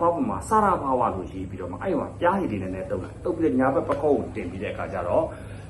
ပေါက်ပေါ်မှာစာရဘာဝလို့ရေးပြီးတော့မှအဲ့ဒီမှာပြားရည်တွေနဲ့နဲ့တုပ်လိုက်တုပ်ပြီးတော့ညာဘက်ပကုတ်ကိုတင်ပြီးတဲ့အခါကျတော့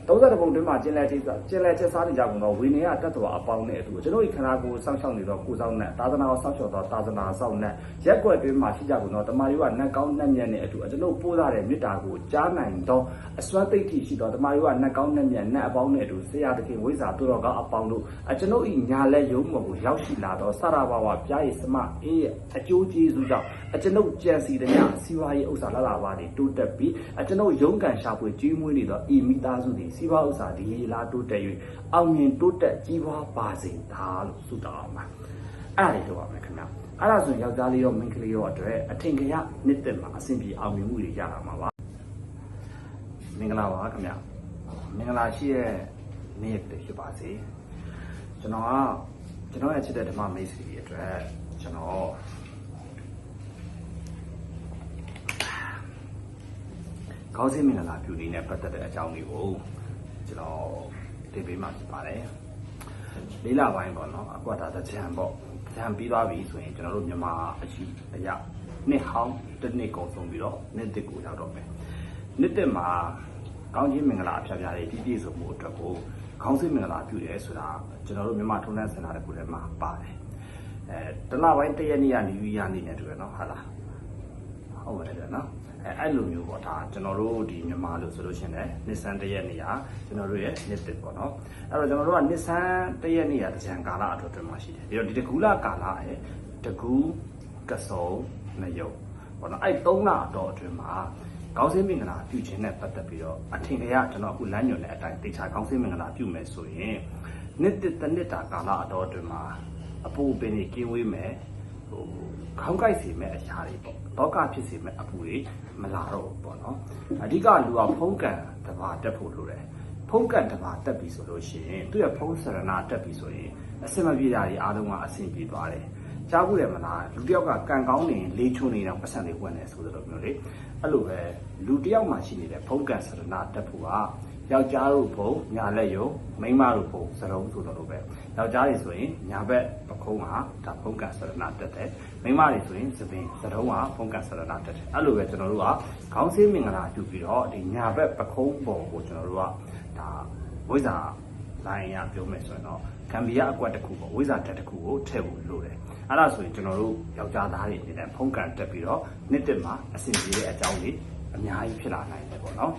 30ပုံတွင်းမှာကျင်လဲကျကျင်လဲကျစားနေကြကုန်တော့ဝိနည်းကတတ်တော်အပေါင်းနဲ့အတူကျွန်တော်ဒီခန္ဓာကိုယ်စောင့်ရှောက်နေတော့ကိုယ်ဆောင်နဲ့သာသနာကိုစောင့်ရှောက်တော့သာသနာဆောင်နဲ့ရက်ွက်တွင်းမှာရှိကြကုန်တော့တမာရီကနတ်ကောင်းနတ်မြတ်နဲ့အတူကျွန်တော်ပို့ရတဲ့မေတ္တာကိုကြားနိုင်တော့အစွမ်းသိတိရှိတော့တမာရီကနတ်ကောင်းနတ်မြတ်နတ်အပေါင်းနဲ့အတူဆရာသခင်ဝိဇ္ဇာသူတော်ကောင်းအပေါင်းတို့အကျွန်ုပ်ဤညာလက်ယုံမကိုရောက်ရှိလာတော့စရဘာဝပြားရည်စမအေးရဲ့အကျိုးကျေးဇူးကြောင့်အကျွန်ုပ်ကြံစီတဲ့ညစီဝါရေးဥစ္စာလာလာပါနေတိုးတက်ပြီးအကျွန်ုပ်ရုံးကန်ရှာဖွေကြီးမွေးနေတော့ဤမိသားစုတွေစီဝါဥစ္စာဒီလာတိုးတက်၍အောင်မြင်တိုးတက်ကြီးပွားပါစေသာလို့ဆုတောင်းအောင်ပါအဲ့ဒါလေးလုပ်ရမယ်ခင်ဗျအဲ့ဒါဆိုရင်ယောက်ျားလေးရောမိန်းကလေးရောအတွက်အထင်ကြီးနှစ်သက်မှာအဆင်ပြေအောင်မြင်မှုတွေရတာမှာပါမင်္ဂလာပါခင်ဗျမင်္ဂလာရှိတဲ့နေ့ရက်တွေဖြစ်ပါစေကျွန်တော်ကကျွန်တော်ရဲ့ချစ်တဲ့ဓမ္မမိတ်ဆွေတွေအတွက်ကျွန်တော်ခေါင်းစဉ်မင်္ဂလာပြုနေနဲ့ပတ်သက်တဲ့အကြောင်းလေးကို ကျွန်တော်တင်ပေးမှာဖြစ်ပါတယ်လေးလပိုင်းပေါ့နော်အကွာတာတကြံပေါ့ကြံပြီးသွားပြီဆိုရင်ကျွန်တော်တို့မြန်မာအရှိအရာနှစ်ဟောင်းတစ်နှစ်ကုန်ဆုံးပြီးတော့နှစ်တစ်ကိုရောက်တော့မယ်နှစ်တစ်မှာကောင်းခြင်းမင်္ဂလာအဖျားဖျားတွေပြည့်ပြည့်စုံမှုအတွက်ကိုခေါင်းစဉ်မင်္ဂလာပြုတယ်ဆိုတာကျွန်တော်တို့မြန်မာထုံးတမ်းစင်တာတစ်ခုထဲမှာပါတယ်အဲတလပိုင်းတစ်ရက်နေ့ကနေယူရနေတယ်တူရနော်ဟာလား ဟုတ်ပါတယ်ဗျနော်အဲအဲ့လိုမျိုးပေါ့ဒါကျွန်တော်တို့ဒီမြန်မာလို့ဆိုလို့ရှိရင်လည်းနှစ်ဆန်းတစ်ရက်နေ့ဟာကျွန်တော်တို့ရဲ့နှစ်တစ်ပေါ့နော်အဲ့တော့ကျွန်တော်တို့ကနှစ်ဆန်းတစ်ရက်နေ့ဟာတကြံကာလအထွတ်တွင်မှာရှိတယ်ပြီးတော့ဒီတကူလကာလရဲ့တကူကစုံမယုတ်ပေါ့နော်အဲ့သုံးလအတော်အတွင်းမှာကောင်းစင်းမင်္ဂလာပြုခြင်းနဲ့ပတ်သက်ပြီးတော့အထင်ကြီးကျွန်တော်အခုလမ်းညွှန်တဲ့အတိုင်းတေချာကောင်းစင်းမင်္ဂလာပြုမယ်ဆိုရင်နှစ်တစ်တစ်နှစ်တာကာလအတော်အတွင်းမှာအပူပင်ကြီးကင်းဝေးမယ် ဟိုခေါင်းကိုက်စီမဲ့အရာတွေပေါ့တောကဖြစ်စီမဲ့အပူတွေမလာတော့ဘူးပေါ့နော်အဓိကလူကဖုံးကန်တဘာတက်ဖို့လိုတယ်ဖုံးကန်တဘာတက်ပြီဆိုလို့ရှိရင်သူ့ရဲ့ဖုံးစရနာတက်ပြီဆိုရင်အစင်မပြေတာတွေအားလုံးကအဆင်ပြေသွားတယ်ကြားဘူးတယ်မလားလူတယောက်ကကံကောင်းနေလေးချုံနေတော့ပတ်စံလေးဝင်နေဆိုလိုမျိုးလေအဲ့လိုပဲလူတယောက်မှရှိနေတဲ့ဖုံးကန်စရနာတက်ဖို့ကယောက်ျားတို့ဘုံညာလက်ယုံမိန်းမတို့ဘုံစရုံးဆိုတော့လို့ပဲယောက်ျားတွေဆိုရင်ညာဘက် ပခုံးကဒါဖုံးကန်စရနာတက်တယ်မိန်းမတွေဆိုရင်သပင်စရုံးကဖုံးကန်စရနာတက်တယ်အဲ့လိုပဲကျွန်တော်တို့ကခေါင်းစည်းမင်္ဂလာပြုပြီးတော့ဒီညာဘက်ပခုံးပေါ်ကိုကျွန်တော်တို့ကဒါဝိဇ္ဇာလိုင်းရပြောမယ်ဆိုရင်တော့ကံဘီယာအကွက်တစ်ခုပေါ့ဝိဇ္ဇာတက်တစ်ခုကိုထည့်ဖို့လိုတယ်အဲ့ဒါဆိုရင်ကျွန်တော်တို့ယောက်ျားသားတွေအနေနဲ့ဖုံးကန်တက်ပြီးတော့နှစ်တက်မှာအဆင်ပြေတဲ့အကြောင်းလေးအများကြီးဖြစ်လာနိုင်တယ်ပေါ့နော်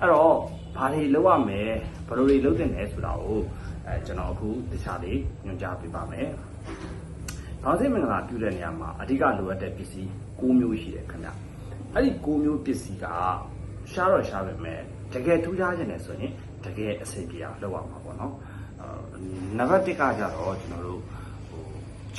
အဲ့တော့ဘာတွေလုပ်ရမလဲဘယ်လိုတွေလုပ်တင်လဲဆိုတာကိုအဲကျွန်တော်အခုတခြားလေးညွှန်ကြားပေးပါမယ်။ ခေါင်းစဉ်မင်္ဂလာပြုတဲ့နေရာမှာအဓိကလိုအပ်တဲ့ပစ္စည်း၉မျိုးရှိတယ်ခင်ဗျ။အဲ့ဒီ၉မျိုးပစ္စည်းကရှားတော့ရှားပဲမဲ့တကယ်ထူးခြားခြင်းနဲ့ဆိုရင်တကယ်အဆင်ပြေအောင်လုပ်ရမှာပေါ့နော်။အဲနံပါတ်1ကကြတော့ကျွန်တော်တို့ဟို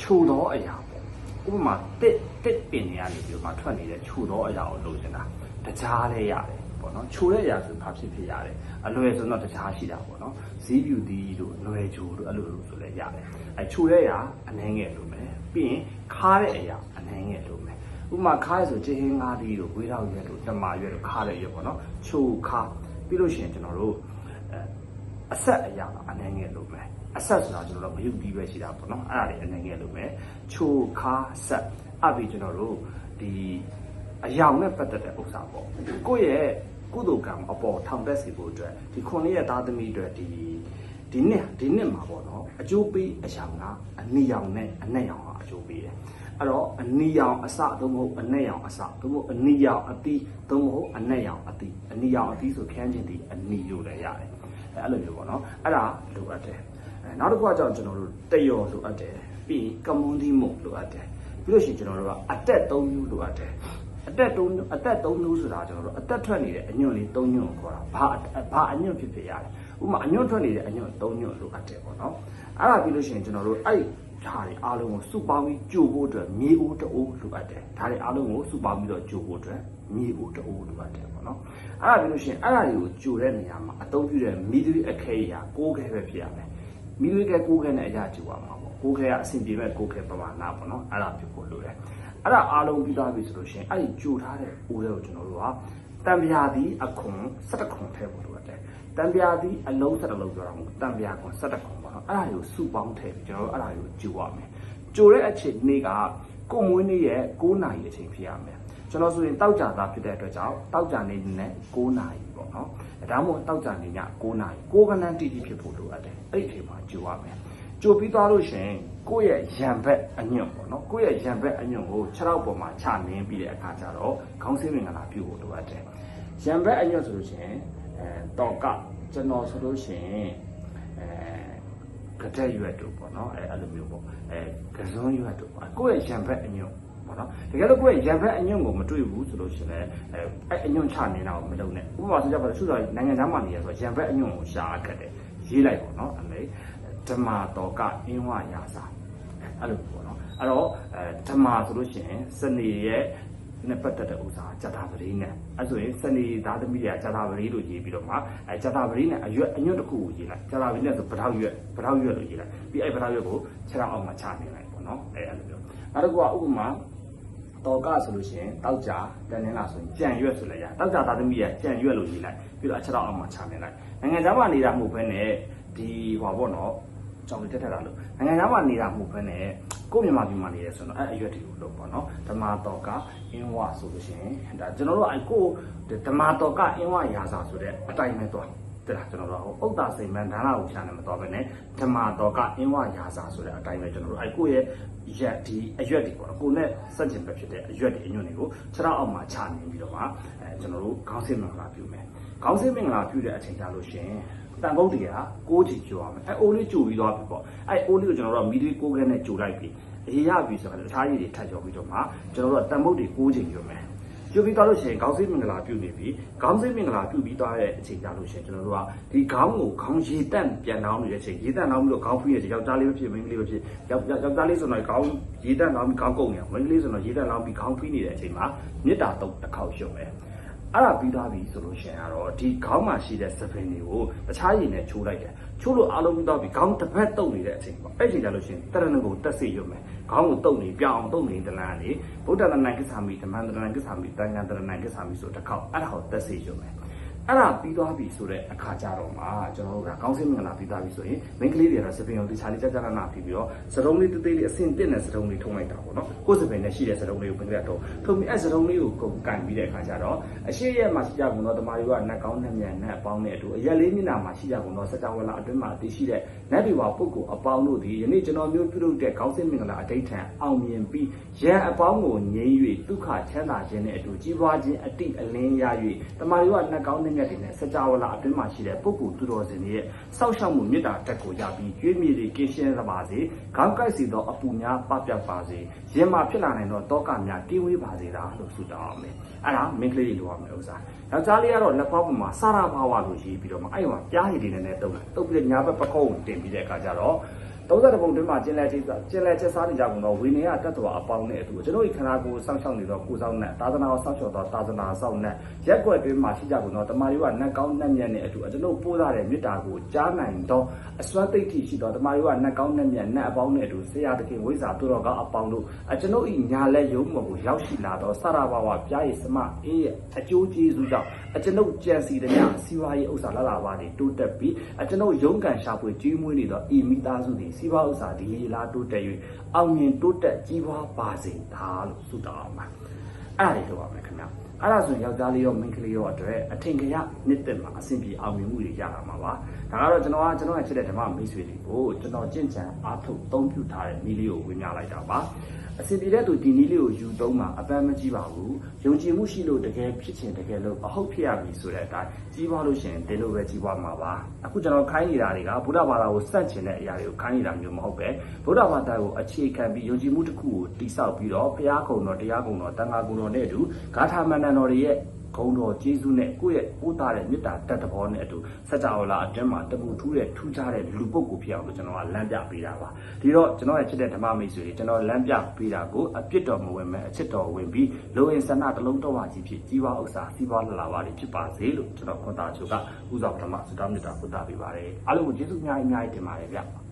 ခြုံသောအရာပေါ့။ဥပမာတစ်တစ်ပင်တွေကနေပြီးမှထွက်နေတဲ့ခြုံသောအရာကိုလုပ်နေတာ။တကြားလဲရတယ် ပေါ့နော်ချိုတဲ့အရာဆိုဘာဖြစ်ဖြစ်ရတယ်အလွယ်ဆိုတော့တခြားရှိတာပေါ့နော်ဈေးပြူတီတို့အလွယ်ချိုတို့အဲ့လိုလိုဆိုလဲရတယ်အဲချိုတဲ့အရာအနှဲငယ်လိုမယ်ပြီးရင်ခါတဲ့အရာအနှဲငယ်လိုမယ်ဥပမာခါရဆိုချင်းဟင်းငါးတီးတို့ဝေးတော့ရွက်တို့တမာရွက်တို့ခါတဲ့ရွက်ပေါ့နော်ချိုခါပြီးလို့ရှိရင်ကျွန်တော်တို့အဲအဆက်အရာအနှဲငယ်လိုမယ်အဆက်ဆိုတာကျွန်တော်တို့မယုတ်ပြီးပဲရှိတာပေါ့နော်အဲ့ဒါလေးအနေငယ်လိုမယ်ချိုခါဆက်အပြီးကျွန်တော်တို့ဒီ အယောင်နဲ့ပတ်သက်တဲ့ဥစ္စာပေါ့ကိုယ့်ရဲ့ကုသိုလ်ကံအပေါ်ထောင်တက်စေဖို့အတွက်ဒီခုနှစ်ရက်သားသမီးတွေဒီဒီနှစ်ဒီနှစ်မှာပေါ့နော်အကျိုးပေးအယောင်ကအနီရောင်နဲ့အနက်ရောင်ကအကျိုးပေးတယ်အဲ့တော့အနီရောင်အစသို့မဟုတ်အနက်ရောင်အစသို့မဟုတ်အနီရောင်အတီးသို့မဟုတ်အနက်ရောင်အတီးအနီရောင်အတီးဆိုခန်းချင်းဒီအနီလို့လည်းရတယ်အဲ့လိုမျိုးပေါ့နော်အဲ့ဒါလိုအပ်တယ်နောက်တစ်ခုကကြောင့်ကျွန်တော်တို့တယောလိုအပ်တယ်ပြီးကမွန်ဒီမုံလိုအပ်တယ်ပြီးလို့ရှိရင်ကျွန်တော်တို့ကအတက်၃မျိုးလိုအပ်တယ် အတက်တုံးအတက်သုံးမျိုးဆိုတာကျွန်တော်တို့အတက်ထွက်နေတဲ့အညွန့်လေး၃ညွန့်ကိုခေါ်တာဘာဘာအညွန့်ဖြစ်ဖြစ်ရတယ်ဥပမာအညွန့်ထွက်နေတဲ့အညွန့်၃ညွန့်လိုအပ်တယ်ပေါ့နော်အဲ့ဒါပြီးလို့ရှိရင်ကျွန်တော်တို့အဲ့ဓာတ်တွေအားလုံးကိုစုပေါင်းပြီးကြိုဖို့အတွက်မြေအိုးတအိုးလိုအပ်တယ်ဓာတ်တွေအားလုံးကိုစုပေါင်းပြီးတော့ကြိုဖို့အတွက်မြေအိုးတအိုးလိုအပ်တယ်ပေါ့နော်အဲ့ဒါပြီးလို့ရှိရင်အဲ့ဒါတွေကိုကြိုတဲ့နေရာမှာအသုံးပြုတဲ့မိသွေးအခဲရာကိုးခဲပဲဖြစ်ရမယ်မိသွေးကကိုးခဲနဲ့အရာကြိုရမှာပေါ့ကိုးခဲကအဆင်ပြေမဲ့ကိုးခဲပမာဏပေါ့နော်အဲ့ဒါဖြစ်ဖို့လိုတယ် အဲ့ဒါအားလုံးပြီးသွားပြီဆိုလို့ရှိရင်အဲ့ဒီကြိုထားတဲ့အိုးတွေကိုကျွန်တော်တို့ကတံပြာသည်အခွန်17ခွန်ထည့်ဖို့လိုတယ်တံပြာသည်အလုံး17လုံးပြောတာမဟုတ်တံပြာခွန်17ခွန်ပေါ့နော်အဲ့ဒါတွေကိုစုပေါင်းထည့်ပြီးကျွန်တော်တို့အဲ့ဒါတွေကိုကြိုရမယ်ကြိုတဲ့အချိန်နေ့ကကိုမွေးနေ့ရဲ့9နာရီအချိန်ဖြစ်ရမယ်ကျွန်တော်ဆိုရင်တောက်ကြသားဖြစ်တဲ့အတွက်ကြောင့်တောက်ကြနေနဲ့9နာရီပေါ့နော်ဒါမှမဟုတ်တောက်ကြနေည9နာရီ9ခန်းတန်းတိတိဖြစ်ဖို့လိုအပ်တယ်အဲ့ဒီအချိန်မှာကြိုရမယ် ကြိုပြီးသွားလို့ရှိရင်ကိုယ့်ရဲ့ရံဘက်အညွန့်ပေါ့နော်ကိုယ့်ရဲ့ရံဘက်အညွန့်ကိုခြေထောက်ပေါ်မှာချနင်းပြီးတဲ့အခါကျတော့ခေါင်းစင်းမင်္ဂလာပြုဖို့လိုအပ်တယ်ရံဘက်အညွန့်ဆိုလို့ရှိရင်အဲတော့ကကျွန်တော်ဆိုလို့ရှိရင်အဲကတဲ့ရွက်တို့ပေါ့နော်အဲအဲ့လိုမျိုးပေါ့အဲကစုံရွက်တို့ပေါ့ကိုယ့်ရဲ့ရံဘက်အညွန့်ပေါ့နော်တကယ်လို့ကိုယ့်ရဲ့ရံဘက်အညွန့်ကိုမတွေ့ဘူးဆိုလို့ရှိရင်အဲအဲ့အညွန့်ချနေတာကိုမလုပ်နဲ့ဥပမာဆိုကြပါစို့ဆိုတော့နိုင်ငံသားမှနေရဆိုရံဘက်အညွန့်ကိုရှာအပ်တယ်ရေးလိုက်ပေါ့နော်အမေ ဓမ္မာတော်ကအင်းဝရာစာအဲ့လိုပေါ့နော်အဲ့တော့အဲဓမ္မာဆိုလို့ရှိရင်စနေရဲ့နဲ့ပတ်သက်တဲ့ဥစ္စာဇတာပရိနဲ့အဲဆိုရင်စနေသားသမီးတွေကဇတာပရိလို့ရေးပြီးတော့မှအဲဇတာပရိနဲ့အရွက်အညွတ်တစ်ခုကိုရေးလိုက်ဇတာပရိနဲ့ဆိုပထောက်ရွက်ပထောက်ရွက်လို့ရေးလိုက်ပြီးအဲပထောက်ရွက်ကိုခြေထောက်အောက်မှာချနေလိုက်ပေါ့နော်အဲအဲ့လိုမျိုးနောက်တစ်ခုကဥပမာတော်ကဆိုလို့ရှိရင်တောက်ကြတန်နေလားဆိုရင်ကြံရွက်ဆိုလည်းရတောက်ကြသားသမီးကကြံရွက်လို့ရေးလိုက်ပြီးတော့အခြေထောက်အောက်မှာချနေလိုက်နိုင်ငံသားမှနေတာမဟုတ်ဘဲနဲ့ဒီဟောပေါ့နော် ကြောင်လေးတက်ထက်တာလို့နိုင်ငံသားမှနေတာမဟုတ်ဘဲနဲ့ကိုယ့်မြန်မာပြည်မှာနေရဲဆိုတော့အဲ့အရွက်တွေကိုလုပ်ပေါ့နော်ဓမ္မတော်ကအင်းဝဆိုလို့ရှိရင်ဒါကျွန်တော်တို့အဲ့ကိုဓမ္မတော်ကအင်းဝရာစာဆိုတဲ့အတိုင်းပဲသွားတဲ့လားကျွန်တော်တို့ဟိုဥဒ္ဒါစိန်မန်ဒါနကိုရှာနေမသွားပဲနဲ့ဓမ္မတော်ကအင်းဝရာစာဆိုတဲ့အတိုင်းပဲကျွန်တော်တို့အဲ့ကိုရဲ့ရက်ဒီအရွက်တွေပေါ့နော်ကိုနဲ့စက်ကျင်ပဲဖြစ်တဲ့အရွက်တွေအညွန့်တွေကိုခြေထောက်အောက်မှာချနေပြီးတော့မှအဲကျွန်တော်တို့ခေါင်းစင်းမင်္ဂလာပြုမယ်ခေါင်းစင်းမင်္ဂလာပြုတဲ့အချိန်ကြလို့ရှိရင် တန်ကုန်းတွေက6ချီကျိုးရမယ်အဲအိုးလေးကျိုးပြီးသွားပြီပေါ့အဲအိုးလေးကိုကျွန်တော်တို့မီဒီ6ခဲနဲ့ကျိုးလိုက်ပြီအရေးရပြီဆိုတော့တခြားရည်တွေထပ်ကြော်ပြီးတော့မှကျွန်တော်တို့ကတန်မုတ်တွေ6ချိန်ကျိုးမယ်ကျိုးပြီးသွားလို့ရှိရင်ခေါင်းစိမင်္ဂလာပြုနေပြီခေါင်းစိမင်္ဂလာပြုပြီးသွားတဲ့အချိန်ကြလို့ရှိရင်ကျွန်တော်တို့ကဒီခေါင်းကိုခေါင်းရေတက်ပြန်နှောင်းနေတဲ့အချိန်ရေတက်နှောင်းပြီးတော့ခေါင်းဖွေးရတဲ့ယောက်ျားလေးပဲဖြစ်မိန်းကလေးပဲဖြစ်ယောက်ယောက်ျားလေးဆိုတော့ခေါင်းရေတက်နှောင်းပြီးခေါင်းကုန်နေအောင်မိန်းကလေးဆိုတော့ရေတက်နှောင်းပြီးခေါင်းဖွေးနေတဲ့အချိန်မှာမေတ္တာတုတ်တစ်ခေါက်ရှုံမယ် အဲ့ဒါပြီးသွားပြီဆိုလို့ရှိရင်ကတော့ဒီခေါင်းမှာရှိတဲ့စပင်တွေကိုတခြားရည်နဲ့ချိုးလိုက်တယ်ချိုးလို့အားလုံးပြီးသွားပြီခေါင်းတစ်ဖက်တုပ်နေတဲ့အချိန်ပေါ့အဲ့ချိန်ကျလို့ရှိရင်တရဏဂုံတက်စေရုံပဲခေါင်းကိုတုပ်နေပြောင်းအောင်တုပ်နေတလန်းလေဗုဒ္ဓတဏ္ဍကိစ္ဆာမိဓမ္မတဏ္ဍကိစ္ဆာမိတန်ညာတဏ္ဍကိစ္ဆာမိဆိုတစ်ခေါက်အဲ့ဒါကိုတက်စေရုံပဲ အဲ့ဒါပြီးသွားပြီဆိုတဲ့အခါကြတော့မှကျွန်တော်တို့ကကောင်းစင်းမင်္ဂလာပြီးသွားပြီဆိုရင်မိန်းကလေးတွေကတော့စပင်ကိုတခြားလေးကြာကြာနာပြီးပြီးတော့စတုံးလေးတေးသေးလေးအဆင့်တက်တဲ့စတုံးလေးထုံးလိုက်တာပေါ့နော်ကိုယ်စပင်နဲ့ရှိတဲ့စတုံးလေးကိုမိန်းကလေးတော့ထုံပြီးအဲ့စတုံးလေးကိုကုန်ကန်ပြီးတဲ့အခါကျတော့အရှိရက်မှာရှိကြကုန်တော့တမာရီကနတ်ကောင်းနဲ့မြန်နဲ့အပေါင်းနဲ့အတူအရက်လေးမျက်နှာမှာရှိကြကုန်တော့စကြဝဠာအတွင်းမှာတည်ရှိတဲ့နတ်တွေပါပုဂ္ဂိုလ်အပေါင်းတို့ဒီယနေ့ကျွန်တော်မျိုးပြုလုပ်တဲ့ကောင်းစင်းမင်္ဂလာအတိတ်ထံအောင်မြင်ပြီးရန်အပေါင်းကိုငြိမ်း၍ဒုက္ခချမ်းသာခြင်းနဲ့အတူကြီးပွားခြင်းအတိအလင်းရ၍တမာရီကနတ်ကောင်းနဲ့မြတ်တွေနဲ့စကြဝဠာအတွင်းမှာရှိတဲ့ပုဂ္ဂိုလ်သူတော်စင်တွေရဲ့စောက်ရှောက်မှုမေတ္တာတက်ကိုရပြီးကျွေးမြေတွေကင်းရှင်းပါစေခေါင်းကိုက်စီသောအပူများပပျောက်ပါစေရင်မှာဖြစ်လာနိုင်သောတောကများကင်းဝေးပါစေတာလို့ဆုတောင်းအောင်မယ်အဲ့ဒါမင်းကလေးတွေလိုရမယ်ဥစ္စာယောက်ျားလေးကတော့လက်ဖောက်ပေါ်မှာစာရဘာဝလို့ရေးပြီးတော့မှအဲ့ဒီမှာပြားရည်တွေနဲ့တုပ်လိုက်တုပ်ပြီးညာဘက်ပကုံးတင်ပြီးတဲ့အခါကျတော့ 30ပုံတွင်းမှာကျင်လဲချိစားကျင်လဲချက်စားနေကြကုန်တော့ဝိနည်းကတတ်တော်အပေါင်းနဲ့အတူကျွန်တော်ဒီခန္ဓာကိုယ်စောင့်ရှောက်နေတော့ကိုယ်ဆောင်နဲ့သာသနာကိုစောင့်ရှောက်တော့သာသနာဆောင်နဲ့ရက်ွက်တွင်းမှာရှိကြကုန်တော့တမာရီကနတ်ကောင်းနတ်မြတ်နဲ့အတူကျွန်တော်ပို့ရတဲ့မေတ္တာကိုကြားနိုင်တော့အစွမ်းသိတိရှိတော့တမာရီကနတ်ကောင်းနတ်မြတ်နတ်အပေါင်းနဲ့အတူဆရာတခင်ဝိဇ္ဇာသူတော်ကောင်းအပေါင်းတို့ကျွန်တော်ဤညာလက်ယုံမောကိုရောက်ရှိလာတော့စရဘာဝပြားရည်စမအေးရဲ့အကျိုးကျေးဇူးကြောင့်ကျွန်တော်ကြံစီတဲ့ညစီဝါရေးဥစ္စာလာလာပါနေတိုးတက်ပြီးကျွန်တော်ရုံးကန်ရှာဖွေကြီးမွေးနေတော့ဤမိသားစုတွေစီဝါဥစ္စာဒီလာတိုးတက်၍အောင်မြင်တိုးတက်ကြီးပွားပါစေဒါလို့ဆုတောင်းအောင်ပါအဲ့ဒါတွေလုပ်ပါမယ်ခင်ဗျာ အဲ့ဒါဆိုရင်ယောက်ျားလေးရောမိန်းကလေးရောအတွက်အထင်ကြီးနှစ်သက်မှာအဆင်ပြေအောင်မြင်မှုတွေရတာမှာပါဒါကတော့ကျွန်တော်ကကျွန်တော်ရဲ့ချစ်တဲ့ဓမ္မမိတ်ဆွေတွေကိုကျွန်တော်ကြင့်ကြံအားထုတ်အသုံးပြုထားတဲ့နည်းလေးကိုဝင်ပြလိုက်တာပါအစီပြေတဲ့သူဒီနည်းလေးကိုယူသုံးမှာအပန်းမကြီးပါဘူးယုံကြည်မှုရှိလို့တကယ်ဖြစ်ချင်တကယ်လို့အဟုတ်ဖြစ်ရပြီဆိုတဲ့အတိုင်းကြီးပွားလို့ရှိရင်ဒီလိုပဲကြီးပွားမှာပါအခုကျွန်တော်ခိုင်းနေတာတွေကဗုဒ္ဓဘာသာကိုစန့်ကျင်တဲ့အရာတွေကိုခိုင်းနေတာမျိုးမဟုတ်ပဲဗုဒ္ဓဘာသာကိုအခြေခံပြီးယုံကြည်မှုတစ်ခုကိုတိဆောက်ပြီးတော့ဘုရားကုံတော်တရားကုံတော်တန်ခါကုံတော်နဲ့အတူဂါထာမန္တန်တော်တွေရဲ့ဂုံတော်ကျေးဇူးနဲ့ကိုယ့်ရဲ့ပို့တာတဲ့မေတ္တာတတ်တဘောနဲ့အတူစัจ java လာအတွင်းမှာတပူထူးတဲ့ထူးခြားတဲ့လူပုဂ္ဂိုလ်ဖြစ်အောင်လို့ကျွန်တော်ကလမ်းပြပေးတာပါဒီတော့ကျွန်တော်ရဲ့ချစ်တဲ့ဓမ္မမိတ်ဆွေတွေကျွန်တော်လမ်းပြပေးတာကိုအပြစ်တော်မဝင်မဲ့အချစ်တော်ဝင်ပြီးလိုအင်ဆန္ဒတစ်လုံးတော်ဝကြီးဖြစ်ကြီးပွားဥစ္စာစီးပွားလှလာပါလိဖြစ်ပါစေလို့ကျွန်တော်ခွန်တာချုပ်ကဥစ္စာပထမစတောင်းမြတ်တာပုဒ်တာပေးပါတယ်အားလုံးကိုကျေးဇူးအများကြီးအများကြီးတင်ပါတယ်ဗျ